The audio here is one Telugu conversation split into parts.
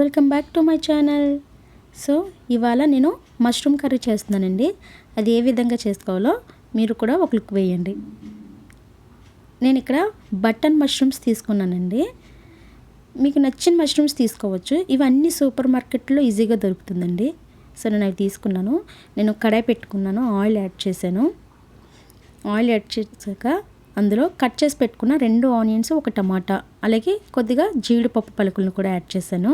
Welcome back to my channel. So ఇవాళ నేను మష్రూమ్ కర్రీ చేస్తున్నానండి. అది ఏ విధంగా చేసుకోవాలో మీరు కూడా ఒక లుక్ వేయండి. నేను ఇక్కడ బటన్ మష్రూమ్స్ తీసుకున్నానండి. మీకు నచ్చిన మష్రూమ్స్ తీసుకోవచ్చు. ఇవన్నీ సూపర్ మార్కెట్లో ఈజీగా దొరుకుతుందండి. సో నేను అవి తీసుకున్నాను. నేను కడాయి పెట్టుకున్నాను. ఆయిల్ యాడ్ చేశాను. ఆయిల్ యాడ్ చేశాక అందులో కట్ చేసి పెట్టుకున్న రెండు ఆనియన్స్ ఒక టమాటా అలాగే కొద్దిగా జీడిపప్పు పలుకులను కూడా యాడ్ చేశాను.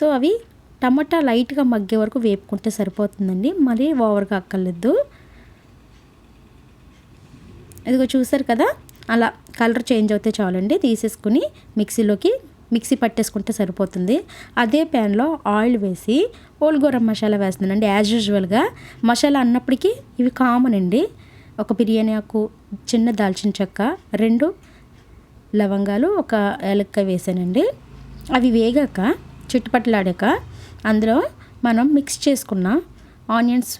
సో అవి టమాటా లైట్గా మగ్గే వరకు వేపుకుంటే సరిపోతుందండి. మరీ ఓవర్గా అక్కర్లేదు. ఇదిగో చూసారు కదా? అలా కలర్ చేంజ్ అవుతే చాలండి. తీసేసుకుని మిక్సీలోకి మిక్సీ పట్టేసుకుంటే సరిపోతుంది. అదే ప్యాన్లో ఆయిల్ వేసి ఓల్గోరం మసాలా వేస్తున్నానండి యాజ్ యూజువల్గా. మసాలా అన్నప్పటికీ ఇవి కామన్ అండి. ఒక బిర్యానీ ఆకు చిన్న దాల్చిన చెక్క రెండు లవంగాలు ఒక ఏలక్క వేసానండి. అవి వేగాక చుట్టుపట్లాడాక అందులో మనం మిక్స్ చేసుకున్న ఆనియన్స్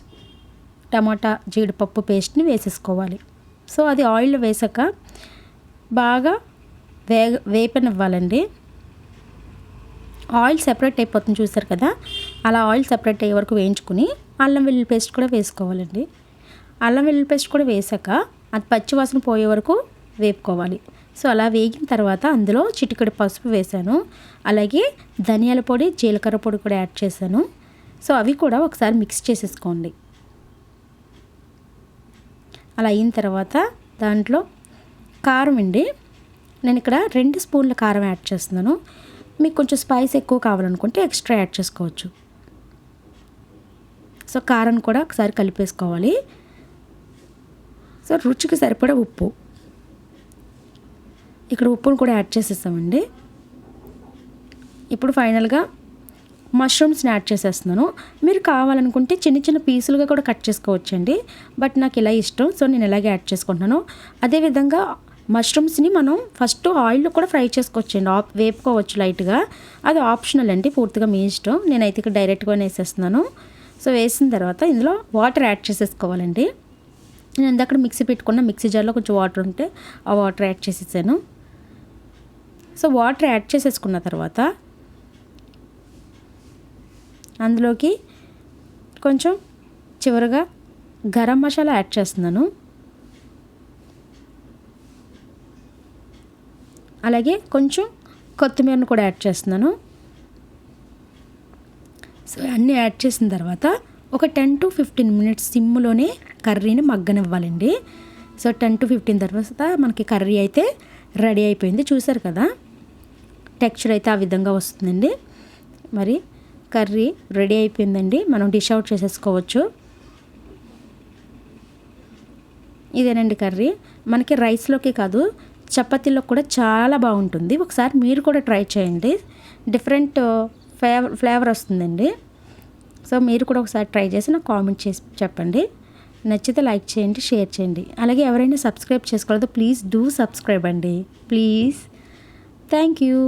టమాటా జీడిపప్పు పేస్ట్ని వేసేసుకోవాలి. సో అది ఆయిల్ వేసాక బాగా వేగ వేపనివ్వాలండి. ఆయిల్ సెపరేట్ అయిపోతుంది చూసారు కదా? అలా ఆయిల్ సెపరేట్ అయ్యే వరకు వేయించుకుని అల్లం వెల్లుల్లి పేస్ట్ కూడా వేసుకోవాలండి. అల్లం వెల్లుల్లి పేస్ట్ కూడా వేసాక అది పచ్చివాసన పోయే వరకు వేపుకోవాలి. సో అలా వేగిన తర్వాత అందులో చిటికడి పసుపు వేసాను అలాగే ధనియాల పొడి జీలకర్ర పొడి కూడా యాడ్ చేశాను. సో అవి కూడా ఒకసారి మిక్స్ చేసేసుకోండి. అలా అయిన తర్వాత దాంట్లో కారం అండి. నేను ఇక్కడ రెండు స్పూన్ల కారం యాడ్ చేస్తున్నాను. మీకు కొంచెం స్పైస్ ఎక్కువ కావాలనుకుంటే ఎక్స్ట్రా యాడ్ చేసుకోవచ్చు. సో కారం కూడా ఒకసారి కలిపేసుకోవాలి. సో రుచికి సరిపడా ఉప్పు. ఇక్కడ ఉప్పును కూడా యాడ్ చేసేస్తామండి. ఇప్పుడు ఫైనల్గా మష్రూమ్స్ని యాడ్ చేసేస్తున్నాను. మీరు కావాలనుకుంటే చిన్న చిన్న పీసులుగా కూడా కట్ చేసుకోవచ్చండి. బట్ నాకు ఇలా ఇష్టం సో నేను ఇలాగే యాడ్ చేసుకుంటున్నాను. అదేవిధంగా మష్రూమ్స్ని మనం ఫస్ట్ ఆయిల్లో కూడా ఫ్రై చేసుకోవచ్చండి. ఆప్ వేపుకోవచ్చు లైట్గా. అది ఆప్షనల్ అండి పూర్తిగా మీ ఇష్టం. నేనైతే ఇక్కడ డైరెక్ట్గా వేసేస్తున్నాను. సో వేసిన తర్వాత ఇందులో వాటర్ యాడ్ చేసేసుకోవాలండి. నేను ఇందాక మిక్సీ పెట్టుకున్న మిక్సీ జార్లో కొంచెం వాటర్ ఉంటే ఆ వాటర్ యాడ్ చేసేసాను. సో వాటర్ యాడ్ చేసేసుకున్న తర్వాత అందులోకి కొంచెం చివరిగా గరం మసాలా యాడ్ చేస్తున్నాను. అలాగే కొంచెం కొత్తిమీరను కూడా యాడ్ చేస్తున్నాను. సో అన్నీ యాడ్ చేసిన తర్వాత ఒక టెన్ టు ఫిఫ్టీన్ మినిట్స్ సిమ్లోనే కర్రీని మగ్గనివ్వాలండి. సో టెన్ టు ఫిఫ్టీన్ తర్వాత మనకి కర్రీ అయితే రెడీ అయిపోయింది. చూసారు కదా? టెక్స్చర్ అయితే ఆ విధంగా వస్తుందండి. మరి కర్రీ రెడీ అయిపోయిందండి. మనం డిష్ అవుట్ చేసేసుకోవచ్చు. ఇదేనండి కర్రీ. మనకి రైస్లోకి కాదు చపాతీలో కూడా చాలా బాగుంటుంది. ఒకసారి మీరు కూడా ట్రై చేయండి. డిఫరెంట్ ఫ్లేవర్ ఫ్లేవర్ వస్తుందండి. సో మీరు కూడా ఒకసారి ట్రై చేసి నాకు కామెంట్ చేసి చెప్పండి. నచ్చితే లైక్ చేయండి షేర్ చేయండి. అలాగే ఎవరైనా సబ్స్క్రైబ్ చేసుకోలేదో ప్లీజ్ డూ సబ్స్క్రైబ్ అండి. ప్లీజ్. Thank you.